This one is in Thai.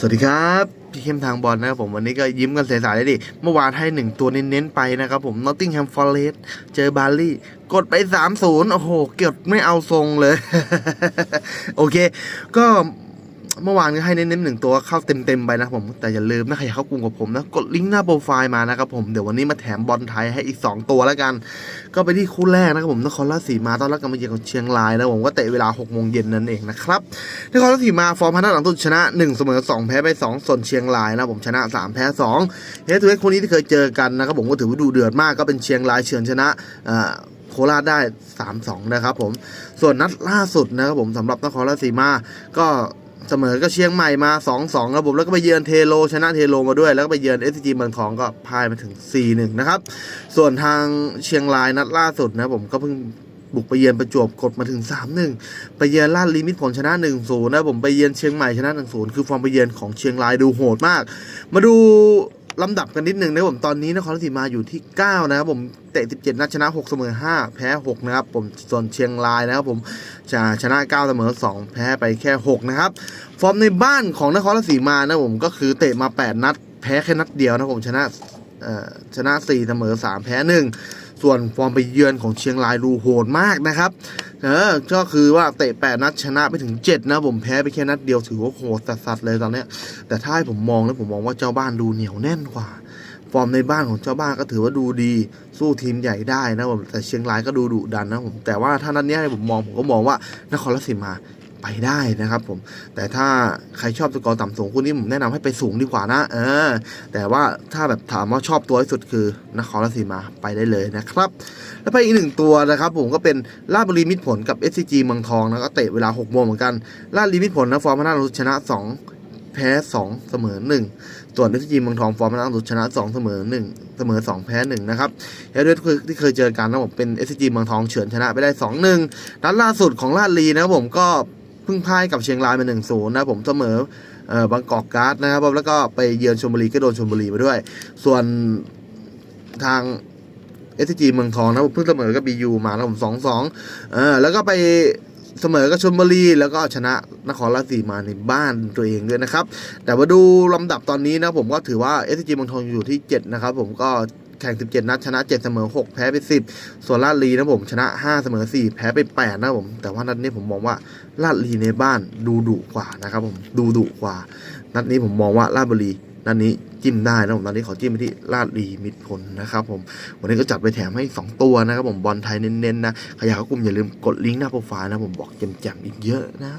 สวัสดีครับ พี่เข้มทางบอลนะครับผมวันนี้ก็ยิ้มกันใสๆเลยดิ เมื่อวานให้หนึ่งตัวเน้นๆไปนะครับผมนอตติงแฮมฟอร์เรสเจอบาร์ลี่ กดไป 3-0 โอ้โห เกือบไม่เอาทรงเลย โอเค ก็ เมื่อวานก็ให้เน้นๆหนึ่งตัวเข้าเต็มๆไปนะผมแต่อย่าลืมนะใครอยากเข้ากลุ่มกับผมนะกดลิงก์หน้าโปรไฟล์มานะครับผมเดี๋ยววันนี้มาแถมบอลไทยให้อีก 2 ตัวแล้วกัน ก็ไปที่คู่แรกนะครับผมนครราชสีมาต้อนรับกันมาเยือนกับเชียงรายนะผมก็เตะเวลา6โมงเย็นนั่นเองนะครับนครราชสีมาฟอร์มพันธะหลังตุนชนะ 1 เสมอ 2 แพ้ไป 2 ส่วนเชียงรายนะผมชนะ 3 แพ้2เฮดทูเฮดคนนี้ที่เคยเจอกันนะครับผมก็ถือว่าดูเดือดมากก็เป็นเชียงรายเฉือนชนะอ่อโคราชได้ 3-2 นะครับผม ส่วนนัดล่าสุดนะครับผมสำหรับนครราชสีมา ก็ เสมอก็เชียงใหม่มา 2-2ครับผมแล้วก็ไปเยือนเทโลชนะเทโลมาด้วย แล้วก็ไปเยือนเอสจีเมืองทองก็พ่ายมาถึง 4-1 นะครับ ส่วนทางเชียงรายนัดล่าสุดนะผมก็เพิ่งบุกไปเยือนประจวบกดมาถึง 3-1 ไปเยือนลาดลิมิตผลชนะ 1-0 นะผมไปเยือนเชียงใหม่ชนะ 1-0 คือฟอร์มไปเยือนของเชียงรายดูโหดมาก มาดู ลำดับกันนิดนึงนะผมตอนนี้นครราชสีมาอยู่ที่ 9 นะครับผมเตะ 17 นัดชนะ 6 เสมอ 5 แพ้ 6 นะครับ ผมส่วนเชียงรายนะครับผมจะชนะ 9 เสมอ 2 แพ้ไปแค่ 6 นะครับ ฟอร์มในบ้านของนครราชสีมานะผมก็คือเตะมา 8 นัด แพ้แค่นัดเดียวนะผมชนะชนะ 4 เสมอ 3 แพ้ 1 ส่วนฟอร์มไปเยือนของเชียงรายดูโหดมากนะครับ เออก็คือว่าเตะ8นัดชนะไปถึง7นะผมแพ้ไปแค่นัดเดียวถือว่าโหดสัสๆเลยตอนเนี้ย แต่ถ้าให้ผมมองแล้วผมมองว่าเจ้าบ้านดูเหนียวแน่นกว่า ฟอร์มในบ้านของเจ้าบ้านก็ถือว่าดูดี สู้ทีมใหญ่ได้นะผมแต่เชียงรายก็ดูดุดันนะผมแต่ว่าถ้านัดนี้ให้ผมมองผมก็มองว่านครราชสีมา ไปได้นะครับผม แต่ถ้าใครชอบสกอร์ต่ำสูงคู่นี้ผมแนะนำให้ไปสูงดีกว่านะเออแต่ว่าถ้าแบบถามว่าชอบตัวที่สุดคือนครราชสีมาไปได้เลยนะครับ แล้วไปอีกหนึ่งตัวนะครับผมก็เป็นราชบุรีมิตรผลกับ SCG เมืองทองนะก็เตะเวลา6โมงเหมือนกันราชบุรีมิตรผลนะฟอร์มพนักชนะ 2แพ้ 2 เสมอ 1 ส่วน SCG เมืองทองฟอร์มพนักชนะ 2 เสมอ 1 เสมอ 2 แพ้ 1 นะครับเฮดเวทที่เคยเจอกันนะผมเป็น SCG เมืองทองเฉือนชนะไปได้ 2 1 นัดล่าสุดของราชบุรีนะครับผมก็ พิ่งพ่ายกับเชียงรายมา1 0นย์นะผมเสมอเออบางกอกการ์ดนะครับแล้วก็ไปเยือนชลบุรีก็โดนชลบุรีมาด้วย ส่วนทางเอสจีเมืองทองนะผมเพิ่งเสมอกับบียูมานะผมสองสองเออแล้วก็ไปเสมอกับชลบุรี แล้วก็ชนะนครราชสีมาในบ้านตัวเองด้วยนะครับ แต่มาดูลำดับตอนนี้นะผมก็ถือว่าเอสจีเมืองทองอยู่ที่ 7 นะครับ ผมก็ แข่ง 17 นัด ชนะ 7 เสมอ 6 แพ้ไป 10 ส่วนลาดลีนะผม ชนะ 5 เสมอ 4 แพ้ไป 8 นะผม แต่ว่านัดนี้ผมมองว่าลาดลีในบ้านดูดุกว่านะครับผม ดูดุกว่า นัดนี้ผมมองว่าลาดบุรีนัดนี้จิ้มได้นะผมตอนนี้ขอจิ้มไปที่ลาดลีมิตรผลนะครับผม วันนี้ก็จัดไปแถมให้ 2 ตัวนะครับผมบอลไทยเน้นๆนะใครอยากเข้ากลุ่มอย่าลืมกดลิงก์หน้าโปรไฟล์นะผมบอกแจมๆอีกเยอะนะ